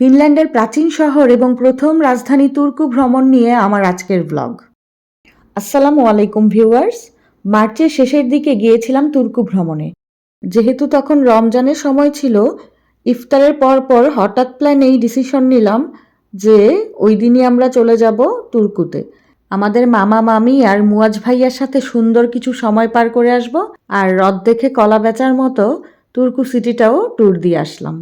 ফিনল্যান্ডের প্রাচীন শহর এবং প্রথম রাজধানী তুর্কু ভ্রমণ নিয়ে আমার আজকের ব্লগ আসসালামু আলাইকুম ভিউয়ার্স মার্চের শেষের দিকে গিয়েছিলাম তুর্কু ভ্রমণে। যেহেতু তখন রমজানের সময় ছিল, ইফতারের পর পর হঠাৎ প্ল্যান এই ডিসিশন নিলাম যে ওই দিনই আমরা চলে যাব তুর্কুতে। আমাদের মামা, মামি আর মুয়াজ ভাইয়ার সাথে সুন্দর কিছু সময় পার করে আসব আর হ্রদ দেখে কলা বেচার মতো তুর্কু সিটিটাও ট্যুর দিয়ে আসলাম।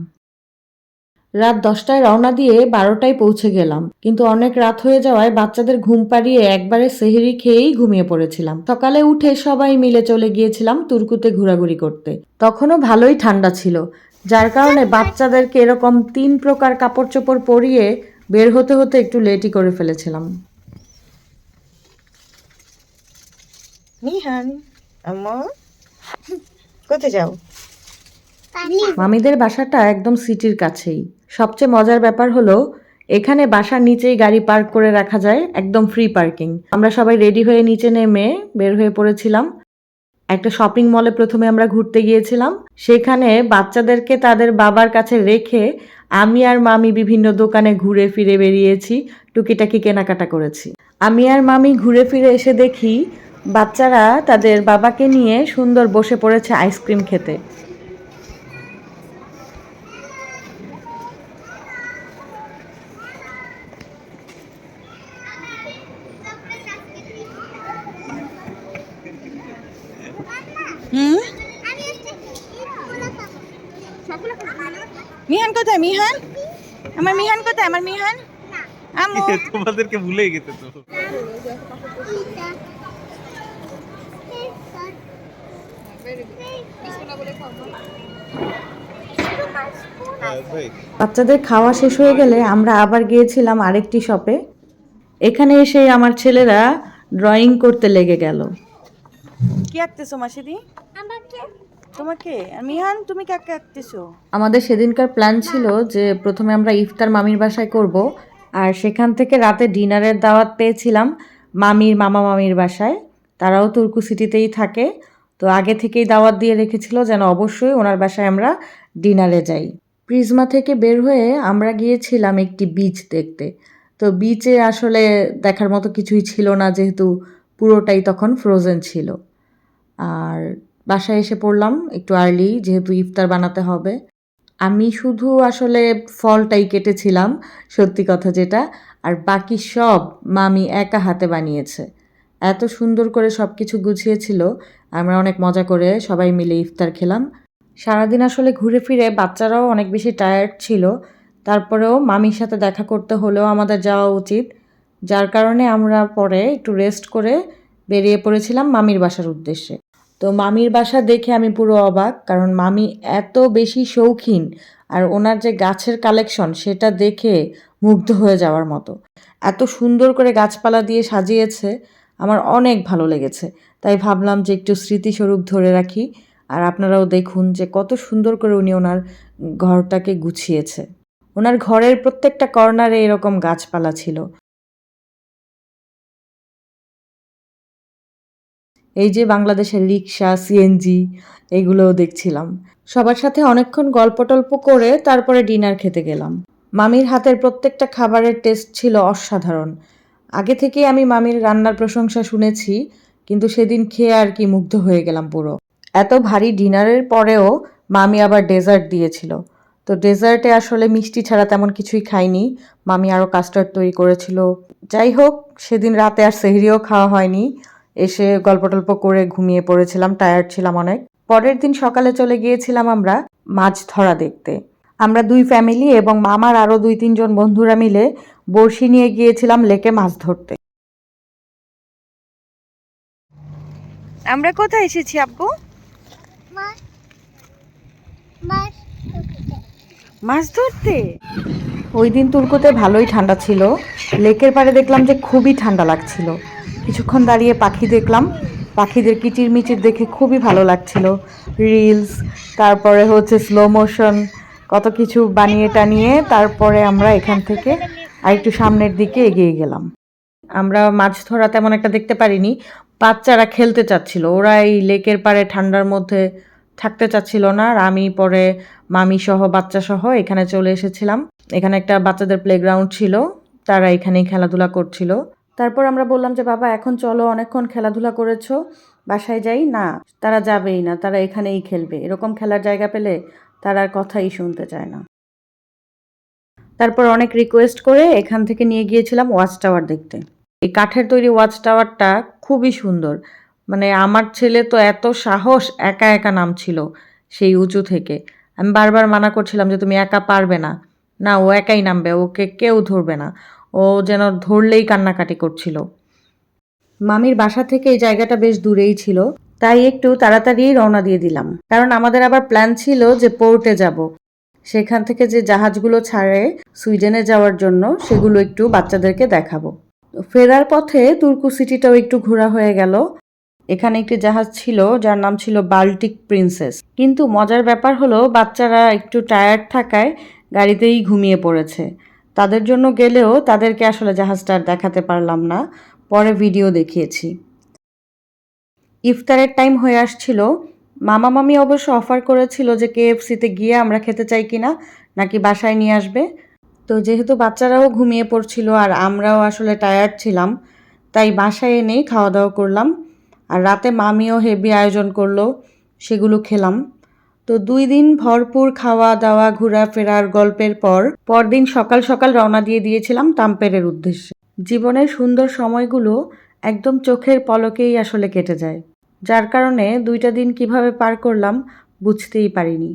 রাত দশটায় রওনা দিয়ে বারোটায় পৌঁছে গেলাম। কিন্তু অনেক রাত হয়ে যাওয়ায় বাচ্চাদের ঘুম পাড়িয়ে একবারে সেহেরি খেয়েই ঘুমিয়ে পড়েছিলাম। সকালে উঠে সবাই মিলে চলে গিয়েছিলাম তুর্কুতে ঘোরাঘুরি করতে। তখনও ভালোই ঠান্ডা ছিল, যার কারণে বাচ্চাদেরকে এরকম তিন প্রকার কাপড় চোপড় পরিয়ে বের হতে হতে একটু লেটই করে ফেলেছিলাম। আম্মা, কোথায় যাও? মামিদের বাসাটা একদম সিটির কাছেই। সবচেয়ে মজার ব্যাপার হলো, এখানে বাসার নিচেই গাড়ি পার্ক করে রাখা যায়, একদম ফ্রি পার্কিং আমরা সবাই রেডি হয়ে নিচে নেমে বের হয়ে পড়েছিলাম। একটা শপিং মলে প্রথমে আমরা ঘুরতে গিয়েছিলাম। সেখানে বাচ্চাদেরকে তাদের বাবার কাছে রেখে আমি আর মামি বিভিন্ন দোকানে ঘুরে ফিরে বেরিয়েছি, টুকিটাকি কেনাকাটা করেছি। আমি আর মামি ঘুরে ফিরে এসে দেখি, বাচ্চারা তাদের বাবাকে নিয়ে সুন্দর বসে পড়েছে আইসক্রিম খেতে। হুম? মিহান কোথায়? মিহান? আমার মিহান কোথায়? আমার মিহান? আম্মু। তোমাদেরকে ভুলে গেছে তো। বাচ্চাদের খাওয়া শেষ হয়ে গেলে আমরা আবার গিয়েছিলাম আরেকটি শপে। এখানে এসে আমার ছেলেরা ড্রয়িং করতে লেগে গেল। কি আঁকতেছো মাসিদি? তোমাকে? মিহান, তুমি কাকে আঁকতেছো? আমাদের সেদিনকার প্ল্যান ছিল যে প্রথমে আমরা ইফতার মামির বাসায় করব, আর সেখান থেকে রাতে ডিনারের দাওয়াত পেয়েছিলাম মামির মামা মামির বাসায়। তারাও তুর্কু সিটিতেই থাকে, তো আগে থেকেই দাওয়াত দিয়ে রেখেছিল যেন অবশ্যই ওনার বাসায় আমরা ডিনারে যাই। প্রিজমা থেকে বের হয়ে আমরা গিয়েছিলাম একটি বিচ দেখতে। তো বিচে আসলে দেখার মতো কিছুই ছিল না, যেহেতু পুরোটাই তখন ফ্রোজেন ছিল। আর বাসায় এসে পড়লাম, একটু আর্লি যেহেতু ইফতার বানাতে হবে। আমি শুধু আসলে ফলটাই কেটেছিলাম, সত্যি কথা যেটা। আর বাকি সব মামি একা হাতে বানিয়েছে। এত সুন্দর করে সব কিছু গুছিয়েছিল, আমরা অনেক মজা করে সবাই মিলে ইফতার খেলাম। সারাদিন আসলে ঘুরে ফিরে বাচ্চারাও অনেক বেশি টায়ার্ড ছিল। তারপরেও মামির সাথে দেখা করতে হলেও আমাদের যাওয়া উচিত। যার কারণে আমরা পরে একটু রেস্ট করে বেরিয়ে পড়েছিলাম মামির বাসার উদ্দেশ্যে। তো মামির বাসা দেখে আমি পুরো অবাক, কারণ মামি এত বেশি শৌখিন আর ওনার যে গাছের কালেকশন সেটা দেখে মুগ্ধ হয়ে যাওয়ার মতো। এত সুন্দর করে গাছপালা দিয়ে সাজিয়েছে, আমার অনেক ভালো লেগেছে। তাই ভাবলাম যে একটু স্মৃতিস্বরূপ ধরে রাখি আর আপনারাও দেখুন যে কত সুন্দর করে উনি ওনার ঘরটাকে গুছিয়েছে। ওনার ঘরের প্রত্যেকটা কর্নারে এরকম গাছপালা ছিল। এই যে বাংলাদেশের রিক্সা সিএনজি এগুলোও দেখছিলাম। সবার সাথে অনেকক্ষণ গল্প টল্প করে তারপরে ডিনার খেতে গেলাম। মামির হাতের প্রত্যেকটা খাবারের টেস্ট ছিল অসাধারণ। আগে থেকেই আমি মামির রান্নার প্রশংসা শুনেছি, কিন্তু সেদিন খেয়ে আর কি মুগ্ধ হয়ে গেলাম পুরো। এত ভারী ডিনারের পরেও মামি আবার ডেজার্ট দিয়েছিল। তো ডেজার্টে আসলে মিষ্টি ছাড়া তেমন কিছুই খাইনি। মামি আরও কাস্টার্ড তৈরি করেছিল। যাই হোক, সেদিন রাতে আর সেহরিও খাওয়া হয়নি। এসে গল্প টল্প করে ঘুমিয়ে পড়েছিলাম টায়ার্ড ছিলাম অনেক। পরের দিন সকালে চলে গিয়েছিলাম আমরা মাছ ধরা দেখতে। আমরা দুই ফ্যামিলি এবং মামার আরও দুই তিনজন বন্ধুরা মিলে বড়শি নিয়ে গিয়েছিলাম লেকে মাছ ধরতে। আমরা কোথায় এসেছি আব্বু? মাছ ধরতে? ওই দিন তুর্কোতে ভালোই ঠান্ডা ছিল। লেকের পাড়ে দেখলাম যে খুবই ঠান্ডা লাগছিল। কিছুক্ষণ দাঁড়িয়ে পাখি দেখলাম। পাখিদের কিচির মিচির দেখে খুবই ভালো লাগছিল। রিলস, তারপরে হচ্ছে স্লো মোশন কত কিছু বানিয়ে টানিয়ে তারপরে আমরা এখান থেকে আরেকটু সামনের দিকে এগিয়ে গেলাম। আমরা মাছ ধরা তেমন একটা দেখতে পারিনি। বাচ্চারা খেলতে চাচ্ছিল। ওরা এই লেকের পাড়ে ঠান্ডার মধ্যে থাকতে চাচ্ছিল না। আর আমি পরে মামি সহ, বাচ্চা সহ এখানে চলে এসেছিলাম। এখানে একটা বাচ্চাদের প্লেগ্রাউন্ড ছিল। তারা এখানেই খেলাধুলা করছিল। তারপর আমরা বললাম যে, বাবা, এখন চলো, অনেকক্ষণ খেলাধুলা করেছ, বাসায় যাই? না, তারা যাবেই না, তারা এখানেই খেলবে। এরকম খেলার জায়গা পেলে তারা আর কথাই শুনতে চায় না। তারপর অনেক রিকোয়েস্ট করে এখান থেকে নিয়ে গিয়েছিলাম ওয়াচ টাওয়ার দেখতে। এই কাঠের তৈরি ওয়াচ টাওয়ারটা খুবই সুন্দর। মানে আমার ছেলে তো এত সাহস, একা একা নামছিল সেই উঁচু থেকে। আমি বারবার মানা করছিলাম যে, তুমি একা পারবে না। না, ও একাই নামবে, ওকে কেউ ধরবে না। ও যেন ধরলেই কান্নাকাটি করছিল। মামির বাসা থেকে এই জায়গাটা বেশ দূরেই ছিল, তাই একটু তাড়াতাড়ি রওনা দিয়ে দিলাম। কারণ আমাদের আবার প্ল্যান ছিল যে পোর্টে যাব। সেখান থেকে যে জাহাজগুলো ছাড়ে সুইডেনে যাওয়ার জন্য, সেগুলো একটু বাচ্চাদেরকে দেখাবো। ফেরার পথে তুর্কু সিটিটাও একটু ঘোরা হয়ে গেল। এখানে একটি জাহাজ ছিল, যার নাম ছিল বাল্টিক প্রিন্সেস। কিন্তু মজার ব্যাপার হলো, বাচ্চারা একটু টায়ার্ড থাকায় গাড়িতেই ঘুমিয়ে পড়েছে। তাদের জন্য গেলেও তাদেরকে আসলে জাহাজটা দেখাতে পারলাম না। পরে ভিডিও দেখিয়েছি। ইফতারের টাইম হয়ে আসছিল। মামা মামি অবশ্য অফার করেছিল যে কেএফসিতে গিয়ে আমরা খেতে চাই কিনা, নাকি বাসায় নিয়ে আসবে। তো যেহেতু বাচ্চারাও ঘুমিয়ে পড়ছিল আর আমরাও আসলে টায়ার্ড ছিলাম, তাই বাসায় এনেই খাওয়া দাওয়া করলাম। আর রাতে মামিও হেভি আয়োজন করল, সেগুলো খেলাম। তো দুই দিন ভরপুর খাওয়া দাওয়া ঘোরাফেরার গল্পের পর পরদিন সকাল সকাল রওনা দিয়ে দিয়েছিলাম তাম্পেরের উদ্দেশ্যে। জীবনের সুন্দর সময়গুলো একদম চোখের পলকেই আসলে কেটে যায়। যার কারণে দুইটা দিন কীভাবে পার করলাম বুঝতেই পারিনি।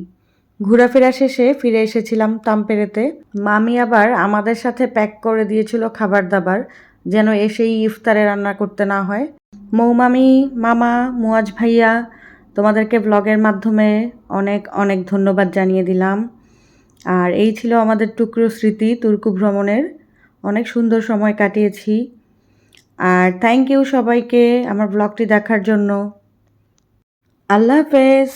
ঘোরাফেরা শেষে ফিরে এসেছিলাম তাম্পেরেতে। মামি আবার আমাদের সাথে প্যাক করে দিয়েছিল খাবার দাবার যেন এসেই ইফতারে রান্না করতে না হয়। মৌমামি, মামা মুয়াজ ভাইয়া তোমাদেরকে ব্লগের মাধ্যমে অনেক অনেক ধন্যবাদ জানিয়ে দিলাম। আর এই ছিল আমাদের টুকরো স্মৃতি, তুর্কু ভ্রমণের। অনেক সুন্দর সময় কাটিয়েছি। আর থ্যাংক ইউ সবাইকে আমার ব্লগটি দেখার জন্য। আল্লাহ হাফেজ।